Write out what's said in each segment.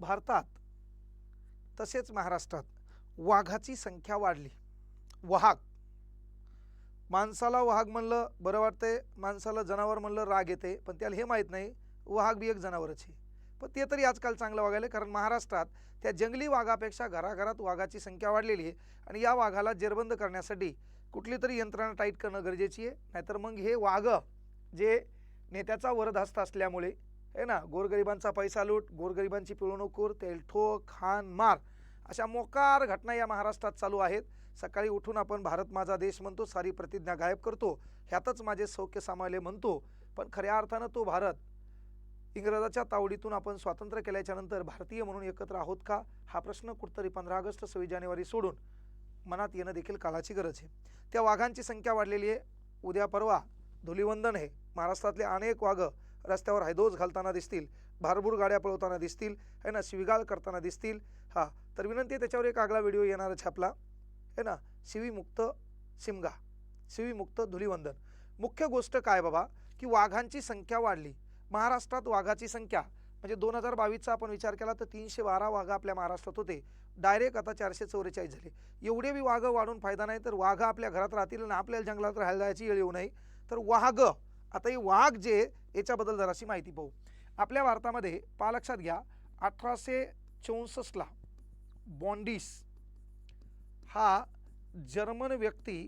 भारतात. तसेच महाराष्ट्रात वाघाची संख्या वाढली. वाघ. माणसाला वाघ म्हणलं बरं वाटतंय माणसाला जनावर म्हणलं राग येते पण त्याला हे माहीत नाही वाघ बी एक जनावरच आहे. पण ते तरी आजकाल चांगलं वागायला कारण महाराष्ट्रात त्या जंगली वाघापेक्षा घराघरात वाघाची संख्या वाढलेली आहे आणि या वाघाला जेरबंद करण्यासाठी कुठली तरी यंत्रणा टाईट करणं गरजेची आहे. नाहीतर मग हे वाघ जे नेत्याचा वरदहस्त असल्यामुळे आहे ना? गोरगरिबांचा पैसा लूट गोरगरिबांची पिळवणूक तेलठो खान मार अशा मोकार घटना या महाराष्ट्रात चालू आहेत. सकाळी उठून आपण भारत माझा देश म्हणतो सारी प्रतिज्ञा गायब करतो. ह्यातच माझे सौख्य सामावले म्हणतो. पण खऱ्या अर्थानं तो भारत इंग्रजाच्या तावडीतून आपण स्वातंत्र्य केल्याच्यानंतर भारतीय म्हणून एकत्र आहोत का? हा प्रश्न कुठतरी पंधरा ऑगस्ट सव्वीस जानेवारी सोडून मनात येणं देखील काळाची गरज आहे. त्या वाघांची संख्या वाढलेली आहे. उद्या परवा धुलिवंदन आहे. महाराष्ट्रातले अनेक वाघ रस्त्यावर हैदोज घालताना दिसतील भारभूर गाड्या पळवताना दिसतील है ना शिवीगाळ करताना दिसतील. हा तर विनंती आहे त्याच्यावर एक आगळा व्हिडिओ येणार छापला. है ना शिवीमुक्त शिमगा शिवीमुक्त धुलीवंदन. मुख्य गोष्ट काय बाबा? की वाघांची संख्या वाढली. महाराष्ट्रात वाघाची संख्या म्हणजे दोन हजार बावीसचा आपण विचार केला तर तीनशे बारा वाघ आपल्या महाराष्ट्रात होते. डायरेक्ट आता चारशे चौवेचाळीस झाले. एवढे बी वाघ वाढून फायदा नाही तर वाघ आपल्या घरात राहतील आणि आपल्याला जंगलात राहायला जायची वेळ येऊ नये. तर वाघ आता हे वाघ जे याच्याबद्दल जराशी माहिती पाहू. आपल्या भारतामध्ये पहा लक्षात घ्या अठराशे चौसष्टला बॉन्डिस हा जर्मन व्यक्ती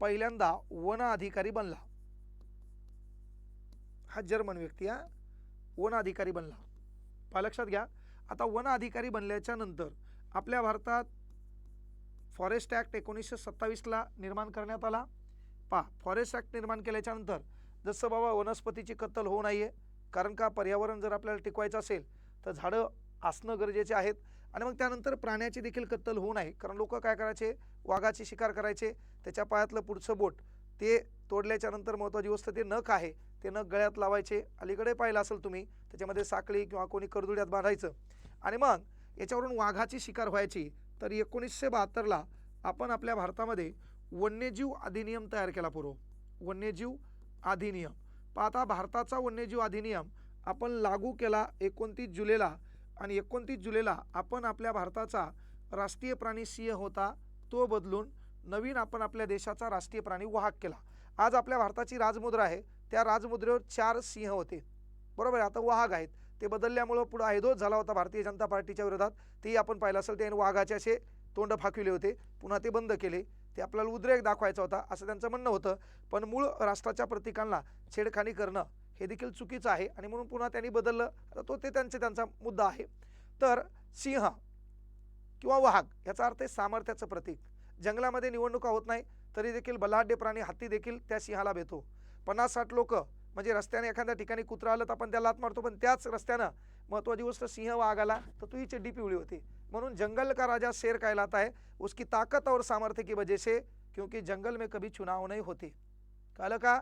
पहिल्यांदा वन अधिकारी बनला. हा जर्मन व्यक्ती हा वन अधिकारी बनला. पहा लक्षात घ्या आता वन अधिकारी बनल्याच्या नंतर आपल्या भारतात फॉरेस्ट ॲक्ट एकोणीसशे सत्तावीसला निर्माण करण्यात आला. पा फॉरेस्ट ॲक्ट निर्माण केल्याच्यानंतर जसं बाबा वनस्पतीची कत्तल होऊ नये कारण का पर्यावरण जर आपल्याला टिकवायचं असेल तर झाडं असणं गरजेचे आहेत. आणि मग त्यानंतर प्राण्याची देखील कत्तल होऊ नये कारण लोक काय करायचे? वाघाची शिकार करायचे. त्याच्या पायातलं पुढचं बोट ते तोडल्याच्या नंतर महत्त्वाची गोष्ट ते नख आहे ते नख गळ्यात लावायचे. अलीकडे पाहिलं असेल तुम्ही त्याच्यामध्ये साखळी किंवा कोणी करदुड्यात बांधायचं. आणि मग याच्यावरून वाघाची शिकार व्हायची. तर एकोणीसशे बहात्तरला आपण आपल्या भारतामध्ये वन्यजीव अधिनियम तयार केला पूर्व. वन्यजीव अधिनियम. पाहता भारताचा वन्यजीव अधिनियम आपण लागू केला एकोणतीस जुलैला आणि एकोणतीस जुलैला आपण आपल्या भारताचा राष्ट्रीय प्राणी सिंह होता तो बदलून नवीन आपण आपल्या देशाचा राष्ट्रीय प्राणी वाहक केला. आज आपल्या भारताची राजमुद्रा आहे त्या राजमुद्रेवर चार सिंह होते. बरोबर आहे आता वाघ आहेत. ते बदलल्यामुळं पुढं हैदोस झाला होता भारतीय जनता पार्टीच्या विरोधात. तेही आपण पाहिलं असेल त्याने वाघाचे असे तोंड फाकविले होते. पुन्हा ते बंद केले. ते आपल्याला उद्रेक दाखवायचा होता असं त्यांचं म्हणणं होतं. पण मूळ राष्ट्राच्या प्रतीकांना छेडखानी करणं हे देखील चुकीचं आहे आणि म्हणून पुन्हा त्यांनी बदललं. तर तो ते त्यांचे त्यांचा मुद्दा आहे. तर सिंह किंवा वाघ याचा अर्थ आहे सामर्थ्याचं प्रतीक. जंगलामध्ये निवडणुका होत नाही तरी देखील बलाढ्य प्राणी हत्ती देखील त्या सिंहाला भेतो पन्नास साठ लोक म्हणजे रस्त्याने एखाद्या ठिकाणी कुत्रा आलं तर आपण त्याला लात मारतो, पण त्याच रस्त्यानं महत्वाची गोष्ट सिंह वाघ आला तर तुझी चड्डी पिवळी होती. म्हणून जंगल का राजा शेर कहलाता है उसकी ताकत और सामर्थ्य की वजह से, क्योंकि जंगल में कभी चुनाव नहीं होते. कळलं का?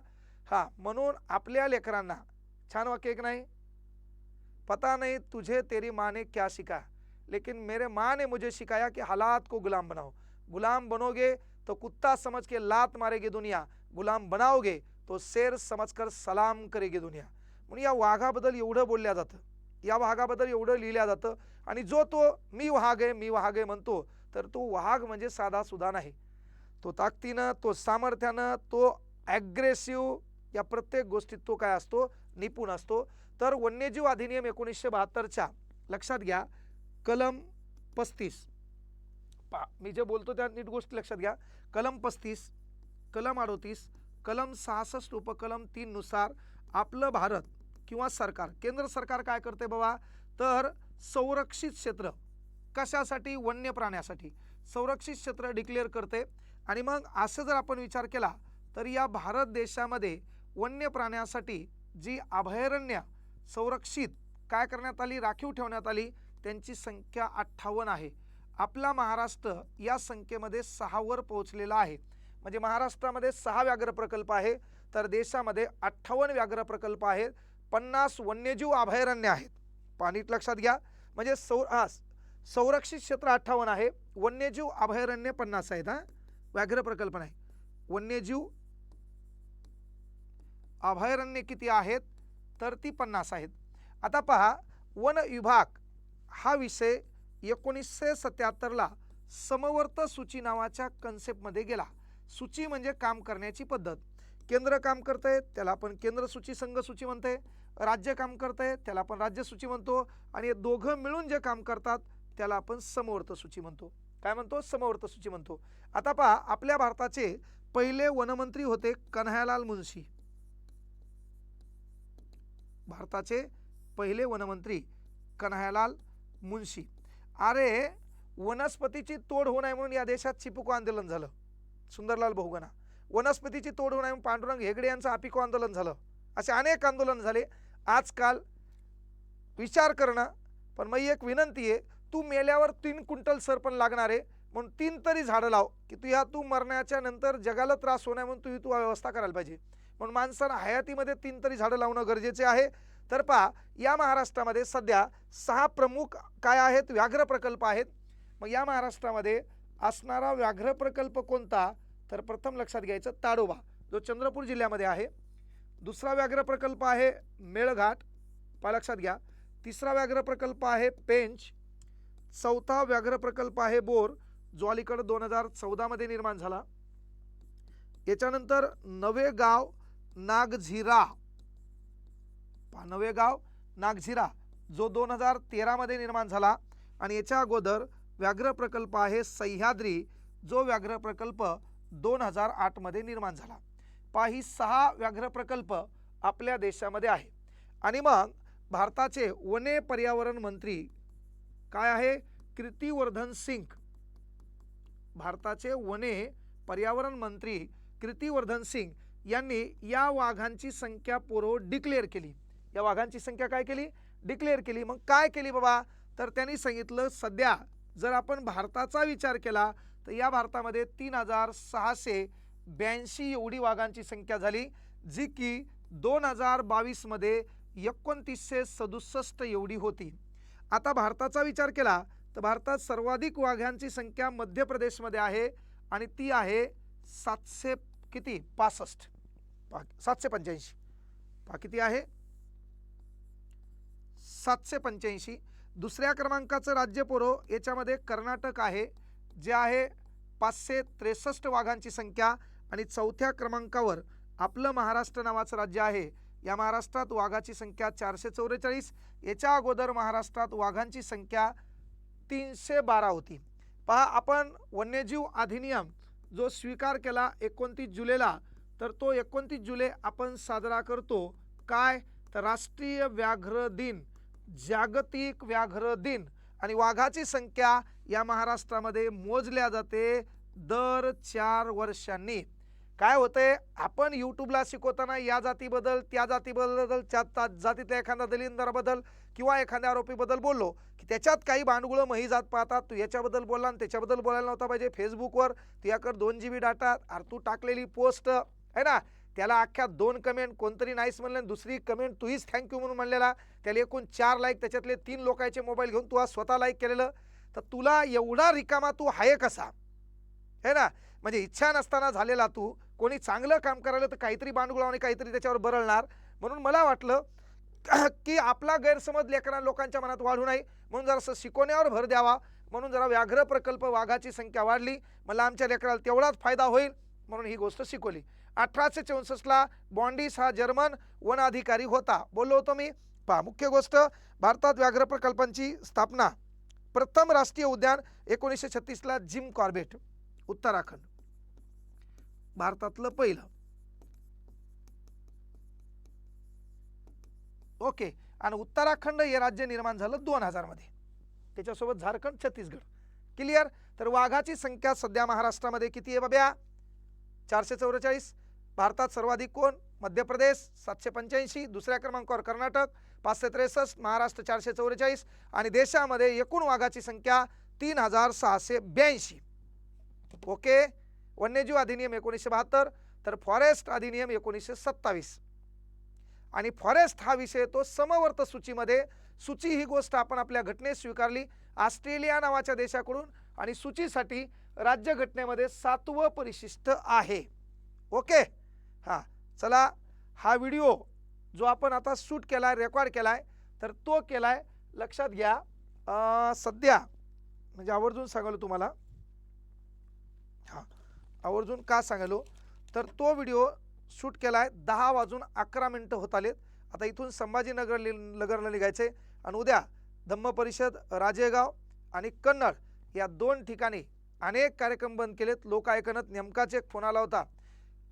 हा, म्हणून आपल्या लेकरांना छान वाक्य एक नाही? पता नहीं तुझे तेरी माँ ने क्या सिखाया लेकिन मेरे माँ ने मुझे सिखाया कि हालात को गुलाम बनाओ. गुलाम बनोगे तो कुत्ता समझ के लात मारेगी दुनिया, गुलाम बनाओगे तो शेर समजकर सलाम करेगी दुनिया. म्हणून या वाघाबद्दल एवढं बोलल्या जातं. या वाघाबद्दल एवढं लिहिल्या जातं. आणि जो तो मी वाघ आहे मी वाघ आहे म्हणतो तर तो वाघ म्हणजे साधा सुद्धा नाही. तो ताकदीनं तो सामर्थ्यानं तो ॲग्रेसिव्ह या प्रत्येक गोष्टीत तो काय असतो? निपुण असतो. तर वन्यजीव अधिनियम एकोणीसशे बहात्तरच्या लक्षात घ्या कलम पस्तीस. पा मी जे बोलतो त्या नीट गोष्टी लक्षात घ्या. कलम पस्तीस कलम अडोतीस कलम सहासष्ट उपकलम तीननुसार आपलं भारत किंवा सरकार केंद्र सरकार काय करते बाबा? तर संरक्षित क्षेत्र. कशासाठी? वन्य प्राण्यासाठी. संरक्षित क्षेत्र डिक्लेअर करते. आणि मग असं जर आपण विचार केला तर या भारत देशामध्ये वन्य प्राण्यासाठी जी अभयारण्य संरक्षित काय करण्यात आली? राखीव ठेवण्यात आली. त्यांची संख्या अठ्ठावन्न आहे. आपला महाराष्ट्र या संख्येमध्ये सहावर पोहोचलेला आहे. म्हणजे महाराष्ट्रामध्ये सहा व्याघ्र प्रकल्प आहे तर देशामध्ये अठ्ठावन्न व्याघ्र प्रकल्प आहेत पन्नास वन्यजीव अभयारण्य आहेत. पाणीत लक्षात घ्या म्हणजे सौ हा संरक्षित क्षेत्र अठ्ठावन्न आहे वन्यजीव अभयारण्य पन्नास आहेत हा. व्याघ्र प्रकल्प नाही. वन्यजीव अभयारण्य किती आहेत तर ती पन्नास आहेत. आता पहा वन विभाग हा विषय एकोणीसशे सत्याहत्तरला समवर्त सूची नावाच्या कन्सेप्टमध्ये गेला. सूची म्हणजे काम करण्याची पद्धत. केंद्र काम करतंय त्याला आपण केंद्र सूची संघ सूची म्हणते राज्य काम करतंय त्याला आपण राज्य सूची म्हणतो. आणि हे दोघं मिळून जे काम करतात त्याला आपण समवर्त सूची म्हणतो. काय म्हणतो? समवर्त सूची म्हणतो. आता पहा आपल्या भारताचे पहिले वनमंत्री होते कन्हयालाल मुन्शी भारताचे पहिले वनमंत्री कन्हयालाल मुन्शी अरे वनस्पतीची तोड होऊ नये म्हणून या देशात चिपुको आंदोलन झालं. सुंदरलाल बहुगणा. वनस्पतीची तोड होणार पांडुरंग हेगडे यांचं आपिको आंदोलन झालं. असे अनेक आंदोलन झाले. आजकाल विचार करणं पण मग एक विनंती आहे तू मेल्यावर तीन क्विंटल सरपण लागणार आहे. म्हणून तीन तरी झाडं लाव की तू ह्या तू मरण्याच्या नंतर जगाला त्रास होणार म्हणून तू ही तू व्यवस्था करायला पाहिजे. म्हणून माणसानं हयातीमध्ये तीन तरी झाडं लावणं गरजेचे आहे. तर पहा या महाराष्ट्रामध्ये सध्या सहा प्रमुख काय आहेत? व्याघ्र प्रकल्प आहेत. मग या महाराष्ट्रामध्ये असणारा व्याघ्र प्रकल्प कोणता? तर प्रथम लक्षात घ्यायचं ताडोबा जो चंद्रपूर जिल्ह्यामध्ये आहे. दुसरा व्याघ्र प्रकल्प आहे मेळघाट पा लक्षात घ्या. तिसरा व्याघ्र प्रकल्प आहे पेंच. चौथा व्याघ्र प्रकल्प आहे बोर जो अलीकडं दोन हजार चौदामध्ये निर्माण झाला. याच्यानंतर नवे गाव नागझिरा. पहा नवे गाव नागझिरा जो दोन हजार तेरामध्ये निर्माण झाला. आणि याच्या अगोदर व्याघ्र प्रकल्प आहे सह्याद्री जो व्याघ्र प्रकल्प दोन हजार आठमध्ये निर्माण झाला. पहा ही सहा व्याघ्र प्रकल्प आपल्या देशामध्ये आहे. आणि मग भारताचे वने पर्यावरण मंत्री काय आहे? कीर्तिवर्धन सिंग भारताचे वने पर्यावरण मंत्री कीर्तिवर्धन सिंग यांनी या वाघांची संख्या पूर्व डिक्लेअर केली. या वाघांची संख्या काय केली? डिक्लेअर केली. मग काय केली बाबा? तर त्यांनी सांगितलं सध्या जर आपण भारताचा विचार केला तर या भारतामध्ये तीन हजार सहाशे ब्याऐंशी एवढी वाघांची संख्या झाली जी की दोन हजार बावीसमध्ये एकोणतीसशे सदुसष्ट एवढी होती. आता भारताचा विचार केला तर भारतात सर्वाधिक वाघांची संख्या मध्य प्रदेशमध्ये आहे आणि ती आहे सातशे किती? पासष्ट. पा सातशे पंच्याऐंशी. पहा किती आहे? सातशे पंच्याऐंशी. दुसऱ्या क्रमांकाचं राज्य पोरो याच्यामध्ये कर्नाटक आहे जे आहे पाचशे त्रेसष्ट वाघांची संख्या आणि चौथ्या क्रमांकावर आपलं महाराष्ट्र नावाचं राज्य आहे. या महाराष्ट्रात वाघाची संख्या चारशे चौवेचाळीस याच्या अगोदर महाराष्ट्रात वाघांची संख्या तीनशे बारा होती. पहा आपण वन्यजीव अधिनियम जो स्वीकार केला एकोणतीस जुलैला तर तो एकोणतीस जुलै आपण साजरा करतो. काय? तर राष्ट्रीय व्याघ्र दिन. जागतिक व्याघ्र दिन आणि वाघाची संख्या या महाराष्ट्रामध्ये मोजल्या जाते दर चार वर्षांनी. काय होतंय? आपण यूट्यूबला शिकवताना या जातीबद्दल त्या जातीबद्दल त्या जातीतल्या एखाद्या दलिंदराबद्दल किंवा एखाद्या आरोपीबद्दल बोललो की त्याच्यात काही भांडगुळं मही जात पाहतात. तू याच्याबद्दल बोलला आणि त्याच्याबद्दल बोलायला नव्हता पाहिजे. फेसबुकवर तुझ्याकडे दोन जी बी डाटा अरे तू टाकलेली पोस्ट आहे ना? त्याला अख्ख्या दोन कमेंट कोणतरी नाहीच म्हणलं दुसरी कमेंट तूहीच थँक्यू म्हणून म्हणलेला. त्याला एकूण चार लाईक त्याच्यातले तीन लोकांचे मोबाईल घेऊन तू आज स्वतः लाईक केलेलं. तर तुला एवढा रिकामा तू आहे कसा? है ना? म्हणजे इच्छा नसताना झालेला तू. कोणी चांगलं काम करायला तर काहीतरी बांडगुळा आणि काहीतरी त्याच्यावर बरळणार. म्हणून मला वाटलं की आपला गैरसमज लेकरां लोकांच्या मनात वाढू नये. म्हणून जरासं शिकवण्यावर भर द्यावा. म्हणून जरा व्याघ्र प्रकल्प वाघाची संख्या वाढली. मला आमच्या लेकराला तेवढाच फायदा होईल. म्हणून ही गोष्ट शिकवली. अठराशे चौसष्टला बॉन्डिस हा जर्मन वन अधिकारी होता. बोललो होतो मी पहा मुख्य गोष्ट भारतात व्याघ्र प्रकल्पांची स्थापना. प्रथम राष्ट्रीय उद्यान एकोणीसशे छत्तीसला जिम कॉर्बेट उत्तराखंड. भारतातलं पहिलं. ओके आणि उत्तराखंड हे राज्य निर्माण झालं दोन हजारमध्ये. त्याच्यासोबत झारखंड छत्तीसगड. क्लिअर? तर वाघाची संख्या सध्या महाराष्ट्रामध्ये किती आहे बाब्या? चारशे चौवेचाळीस भारतात सर्वाधिक कोण? मध्य प्रदेश सातशे पंच्याऐंशी दुसऱ्या क्रमांकावर कर्नाटक पाचशे त्रेसष्ट महाराष्ट्र चारशे चौवेचाळीस आणि देशामध्ये एकूण वाघाची संख्या तीन हजार सहाशे ब्याऐंशी. ओके? वन्यजीव अधिनियम एकोणीसशे बहात्तर तर फॉरेस्ट अधिनियम एकोणीसशे सत्तावीस. आणि फॉरेस्ट हा विषय तो समवर्त सूचीमध्ये सूची ही गोष्ट आपण आपल्या घटनेत स्वीकारली ऑस्ट्रेलिया नावाच्या देशाकडून आणि सूचीसाठी राज्यघटनेमध्ये सातवं परिशिष्ट आहे. ओके? हां चला हा व्हिडिओ जो आपण आता शूट केला आहे रेकॉर्ड केला आहे तर तो केला आहे लक्षात घ्या. सध्या म्हणजे आवर्जून सांगालो तुम्हाला. हां आवर्जून का सांगालो? तर तो व्हिडिओ शूट केला आहे दहा वाजून अकरा मिनटं होत आलेत. आता इथून संभाजीनगर नगरला निघायचं आहे आणि उद्या धम्म परिषद राजेगाव आणि कन्नड या दोन ठिकाणी अनेक कार्यक्रम बंद केलेत. लोक ऐकणत नेमकाच एक फोन आला होता.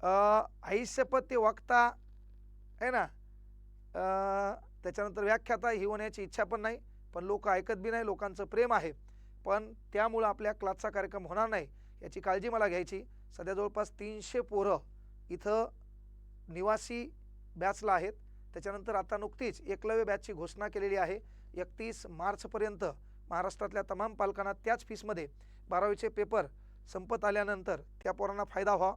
अं, ते वक्ता आहे ना? त्याच्यानंतर व्याख्याता ही होण्याची इच्छा पण नाही पण लोक ऐकत बी नाही लोकांचं प्रेम आहे. पण त्यामुळं आपल्या क्लासचा कार्यक्रम होणार नाही याची काळजी मला घ्यायची. सध्या जवळपास तीनशे पोरं इथं निवासी बॅचला आहेत. त्याच्यानंतर आता नुकतीच एकलव्य बॅचची घोषणा केलेली आहे. एकतीस मार्चपर्यंत महाराष्ट्रातल्या तमाम पालकांना त्याच फीसमध्ये बारावीचे पेपर संपत आल्यानंतर त्या पोरांना फायदा व्हा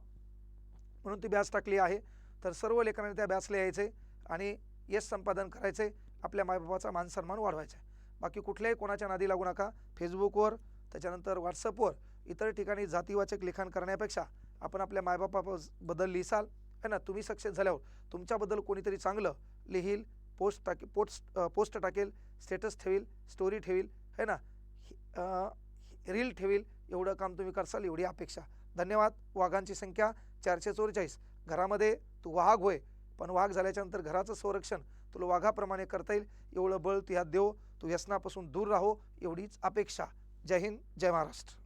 म्हणून ती बॅच टाकली आहे. तर सर्व लेकरांनी त्या बॅचला यायचे आणि यश संपादन करायचे आपल्या मायबापाचा मानसन्मान वाढवायचा. बाकी कुठल्याही कोणाच्या नादी लागू नका. फेसबुकवर त्याच्यानंतर व्हॉट्सअपवर इतर ठिकाणी जातीवाचक लिखाण करण्यापेक्षा आपण आपल्या मायबापाबद्दल लिहिसाल है ना? तुम्ही सक्सेस झाल्यावर तुमच्याबद्दल कोणीतरी चांगलं लिहील पोस्ट टाके पोस्ट पोस्ट टाकेल स्टेटस ठेवील स्टोरी ठेवील है ना? रील ठेवील एवढं काम तुम्ही करसाल एवढी अपेक्षा. धन्यवाद. वाघांची संख्या चारशे चौवेचाळीस. घरामध्ये तू वाघ होय पण वाघ झाल्याच्यानंतर घराचं संरक्षण तुला वाघाप्रमाणे करता येईल. एवढं बळ तू ह्यात देव तू व्यसनापासून दूर राहो एवढीच अपेक्षा. जय हिंद जय महाराष्ट्र.